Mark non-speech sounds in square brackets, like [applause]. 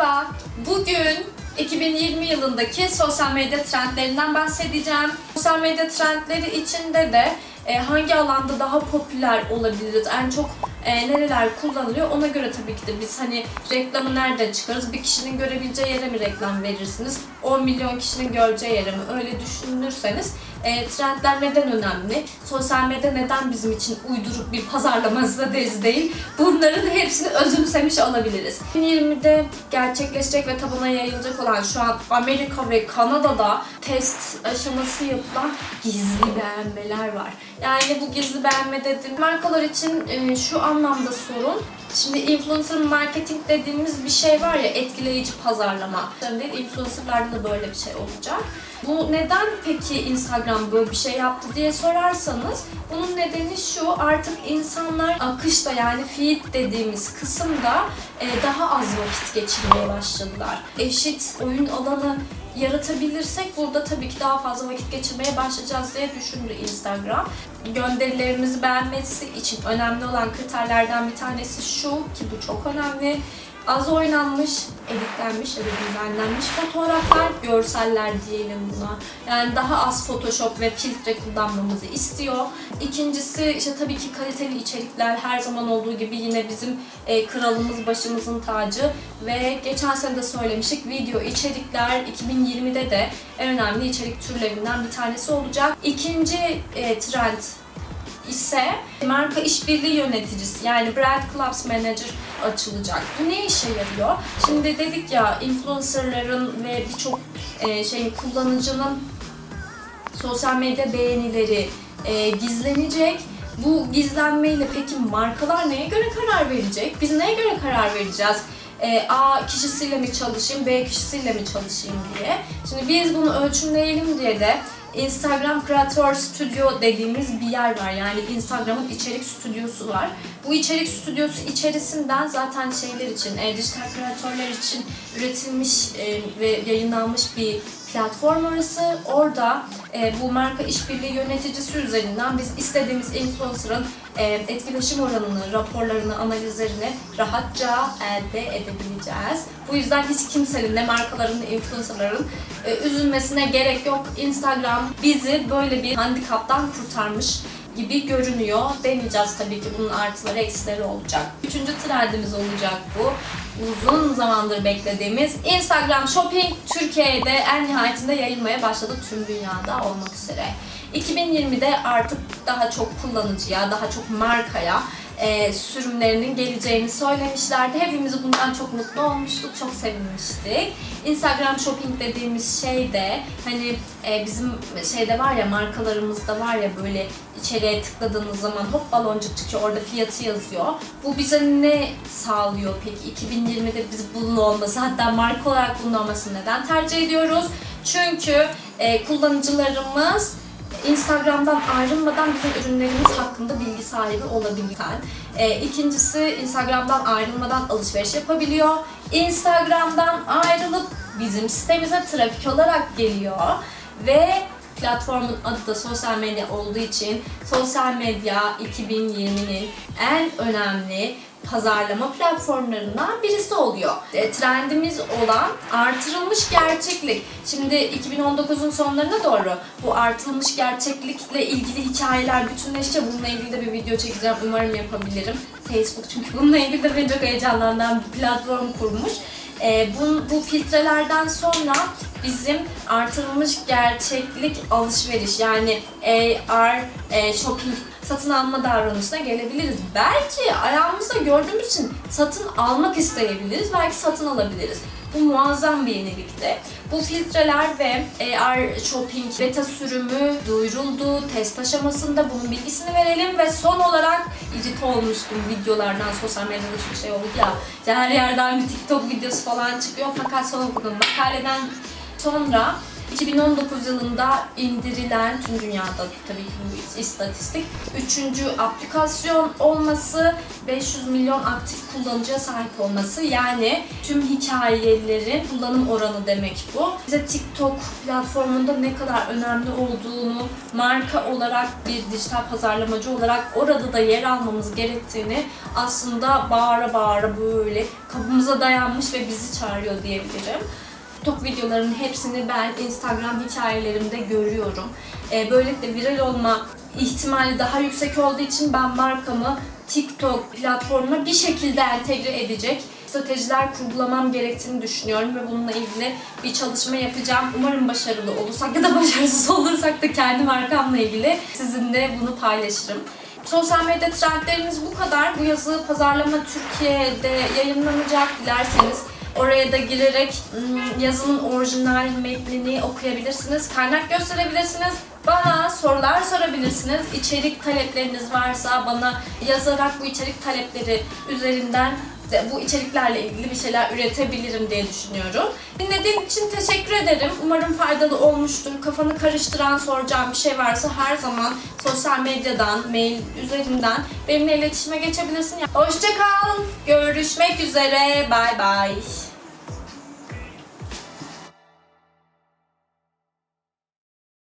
Merhaba. Bugün 2020 yılındaki sosyal medya trendlerinden bahsedeceğim. Sosyal medya trendleri içinde de e, hangi alanda daha popüler olabiliriz, en çok e, nereler kullanılıyor ona göre tabii ki de biz hani reklamı nereden çıkarız, bir kişinin görebileceği yere mi reklam verirsiniz, 10 milyon kişinin göreceği yere mi öyle düşünürseniz e, trendler neden önemli, sosyal medya neden bizim için uyduruk bir pazarlama stratejisi [laughs] değil, bunların hepsini özümsemiş olabiliriz. 2020'de gerçekleşecek ve tabana yayılacak olan şu an Amerika ve Kanada'da test aşaması yapılan gizli beğenmeler var. Yani bu gizli beğenme dediğim markalar için e, şu anlamda sorun. Şimdi influencer marketing dediğimiz bir şey var ya etkileyici pazarlama. Değil, influencerlarda da böyle bir şey olacak. Bu neden peki Instagram böyle bir şey yaptı diye sorarsanız bunun nedeni şu artık insanlar akışta yani feed dediğimiz kısımda e, daha az vakit geçirmeye başladılar. Eşit oyun alanı yaratabilirsek burada tabii ki daha fazla vakit geçirmeye başlayacağız diye düşündü Instagram. Gönderilerimizi beğenmesi için önemli olan kriterlerden bir tanesi şu ki bu çok önemli. Az oynanmış, editlenmiş ya da düzenlenmiş fotoğraflar, görseller diyelim buna. Yani daha az Photoshop ve filtre kullanmamızı istiyor. İkincisi işte tabii ki kaliteli içerikler her zaman olduğu gibi yine bizim e, kralımız başımızın tacı ve geçen sene de söylemiştik video içerikler 2020'de de en önemli içerik türlerinden bir tanesi olacak. İkinci e, trend ise marka işbirliği yöneticisi yani Brand Clubs Manager açılacak. Bu ne işe yarıyor? Şimdi dedik ya influencerların ve birçok e, şey kullanıcının sosyal medya beğenileri e, gizlenecek. Bu gizlenmeyle peki markalar neye göre karar verecek? Biz neye göre karar vereceğiz? E, A kişisiyle mi çalışayım, B kişisiyle mi çalışayım diye. Şimdi biz bunu ölçümleyelim diye de Instagram Creator Studio dediğimiz bir yer var. Yani Instagram'ın içerik stüdyosu var. Bu içerik stüdyosu içerisinden zaten şeyler için, e, dijital kreatörler için üretilmiş e, ve yayınlanmış bir platform orası. Orada e, bu marka işbirliği yöneticisi üzerinden biz istediğimiz influencer'ın e, etkileşim oranını, raporlarını, analizlerini rahatça elde edebileceğiz. Bu yüzden hiç kimsenin ne markaların influencerların e, üzülmesine gerek yok. Instagram bizi böyle bir handikaptan kurtarmış gibi görünüyor. Deneyeceğiz tabii ki bunun artıları eksileri olacak. Üçüncü trendimiz olacak bu. Uzun zamandır beklediğimiz Instagram Shopping Türkiye'de en nihayetinde yayılmaya başladı tüm dünyada olmak üzere. 2020'de artık daha çok kullanıcıya, daha çok markaya e, sürümlerinin geleceğini söylemişlerdi. Hepimiz bundan çok mutlu olmuştuk, çok sevinmiştik. Instagram Shopping dediğimiz şey de hani e, bizim şeyde var ya markalarımızda var ya böyle içeriye tıkladığınız zaman hop baloncuk çıkıyor orada fiyatı yazıyor. Bu bize ne sağlıyor peki 2020'de biz bunun olması hatta marka olarak bunun olmasını neden tercih ediyoruz? Çünkü e, kullanıcılarımız Instagram'dan ayrılmadan bizim ürünlerimiz hakkında bilgi sahibi olabilirken. E, ikincisi Instagram'dan ayrılmadan alışveriş yapabiliyor. Instagram'dan ayrılıp bizim sitemize trafik olarak geliyor ve platformun adı da sosyal medya olduğu için sosyal medya 2020'nin en önemli pazarlama platformlarından birisi oluyor. E, trendimiz olan artırılmış gerçeklik. Şimdi 2019'un sonlarına doğru bu artırılmış gerçeklikle ilgili hikayeler bütünleşecek. Bununla ilgili de bir video çekeceğim. Umarım yapabilirim. Facebook çünkü bununla ilgili de beni çok heyecanlandıran bir platform kurmuş. E, bu, bu filtrelerden sonra bizim artırılmış gerçeklik alışveriş yani AR e, shopping satın alma davranışına gelebiliriz. Belki ayağımızda gördüğümüz için satın almak isteyebiliriz, belki satın alabiliriz. Bu muazzam bir yenilikti. Bu filtreler ve AR Shopping beta sürümü duyuruldu. Test aşamasında bunun bilgisini verelim ve son olarak irite olmuştum videolardan, sosyal medyada şu şey oldu ya. Her yerden bir TikTok videosu falan çıkıyor fakat son okuduğum makaleden sonra 2019 yılında indirilen tüm dünyada tabii ki bu istatistik. Üçüncü aplikasyon olması, 500 milyon aktif kullanıcıya sahip olması yani tüm hikayelerin kullanım oranı demek bu. Bize TikTok platformunda ne kadar önemli olduğunu, marka olarak bir dijital pazarlamacı olarak orada da yer almamız gerektiğini aslında bağıra bağıra böyle kapımıza dayanmış ve bizi çağırıyor diyebilirim. TikTok videolarının hepsini ben Instagram hikayelerimde görüyorum. Ee, böylelikle viral olma ihtimali daha yüksek olduğu için ben markamı TikTok platformuna bir şekilde entegre edecek stratejiler kurgulamam gerektiğini düşünüyorum ve bununla ilgili bir çalışma yapacağım. Umarım başarılı olursak ya da [laughs] başarısız olursak da kendi markamla ilgili sizinle bunu paylaşırım. Sosyal medya trendlerimiz bu kadar. Bu yazı pazarlama Türkiye'de yayınlanacak dilerseniz Oraya da girerek ım, yazının orijinal metnini okuyabilirsiniz. Kaynak gösterebilirsiniz. Bana sorular sorabilirsiniz. İçerik talepleriniz varsa bana yazarak bu içerik talepleri üzerinden de bu içeriklerle ilgili bir şeyler üretebilirim diye düşünüyorum. Dinlediğin için teşekkür ederim. Umarım faydalı olmuştur. Kafanı karıştıran soracağım bir şey varsa her zaman sosyal medyadan, mail üzerinden benimle iletişime geçebilirsin. Hoşçakal. Görüşmek üzere. Bay bay.